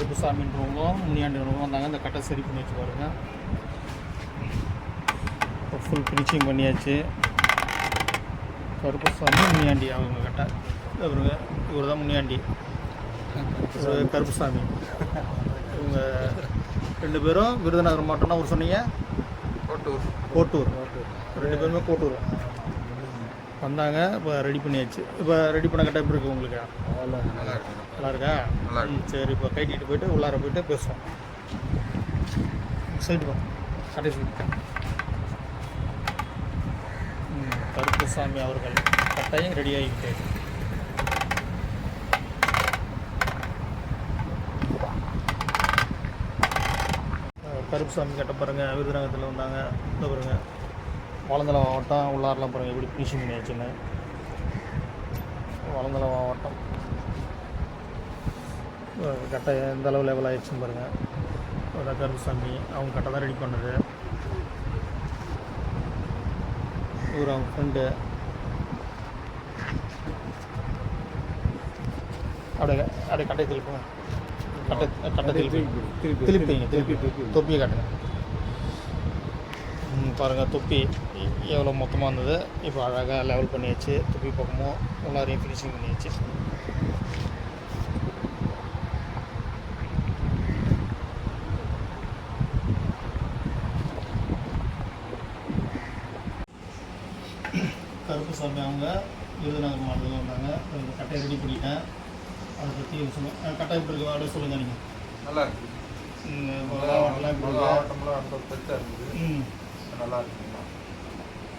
கருப்புசாமின்றவங்களும் முனியாண்டின்றவங்களும் வந்தாங்க. இந்த கட்டை சரி பண்ணி வச்சு பாருங்க. ஃபுல் ஃபினிஷிங் பண்ணியாச்சு. கருப்புசாமி முனியாண்டி. அவங்க கட்டை. இவருங்க இவர் தான் முனியாண்டி. கருப்புசாமி. இவங்க ரெண்டு பேரும் விருதுநகர் மாவட்டம்னா ஒரு சொன்னீங்க? கோட்டூர். கோட்டூர். ரெண்டு பேருமே கோட்டூர். வந்தாங்க இப்போ ரெடி பண்ணியாச்சு. இப்போ ரெடி பண்ண கட்ட எப்படி இருக்கு உங்களுக்கு? நல்லா இருக்கு நல்லா இருக்கா நல்லா இருக்கு. சரி இப்போ கைட்டிட்டு போயிட்டு உள்ளார போயிட்டு பேசுவோம். சைடு போ. கடைசி கருப்புசாமி அவர்கள் கட்டாயம் ரெடி ஆகிட்டு கருப்புசாமி கட்ட பாருங்க விருதுநகரத்தில் வந்தாங்க. இந்த பாருங்க. வளந்தல மாவட்டம் உள்ளாரெலாம் பாருங்க எப்படி ஃபினிஷிங் பண்ணியாச்சுன்னு வளந்தல மாவட்டம். கட்டை எந்த அளவு லெவல் ஆயிடுச்சுன்னு பாருங்கள் கருப்புசாமி அவங்க கட்டை தான் ரெடி பண்ணது. இவர் அவங்க ஃப்ரெண்டு அப்படியே அப்படியே கட்டை திருப்புங்க. கட்டை கட்டை திருப்பி. திருப்பிங்க திருப்பி. தொப்பியை காட்டுங்க. ம், பாருங்க தொப்பி. எவ்வளோ மொத்தமாக இருந்தது இப்போ அழகாக லெவல் பண்ணியாச்சு. தொப்பி பக்கமும் உள்ளாரையும் ஃபினிஷிங் பண்ணியாச்சு. கருப்புசாமி அவங்க விருதுநகர் மாவட்டத்தில் வந்தாங்க. இந்த கட்டையை ரெடி பண்ணிட்டேன். அதை பற்றி சொல்லுங்கள் கட்டை எப்படி இருக்கு. அப்படியே சொல்லுங்கள் நீங்கள் நல்லா இருக்குது. நல்லா இருக்குங்களா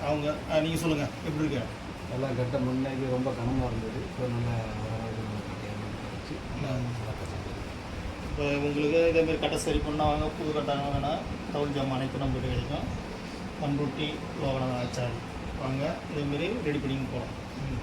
அவங்க நீங்கள் சொல்லுங்கள் எப்படி இருக்கு? நல்லா கட்ட முன்னாடி ரொம்ப கனமாக இருந்தது. இப்போ நல்லா இப்போ உங்களுக்கு இதேமாரி கட்டை சரி பண்ணாங்க புது கட்டாங்க வேணால் தவுள் ஜாமான் அனைத்தும் நம்மகிட்ட கிடைக்கும். பண்ருட்டி லோகநாதன் ஆச்சாரி வாங்க. இதேமாரி ரெடி பண்ணிங்க போகலாம். ம்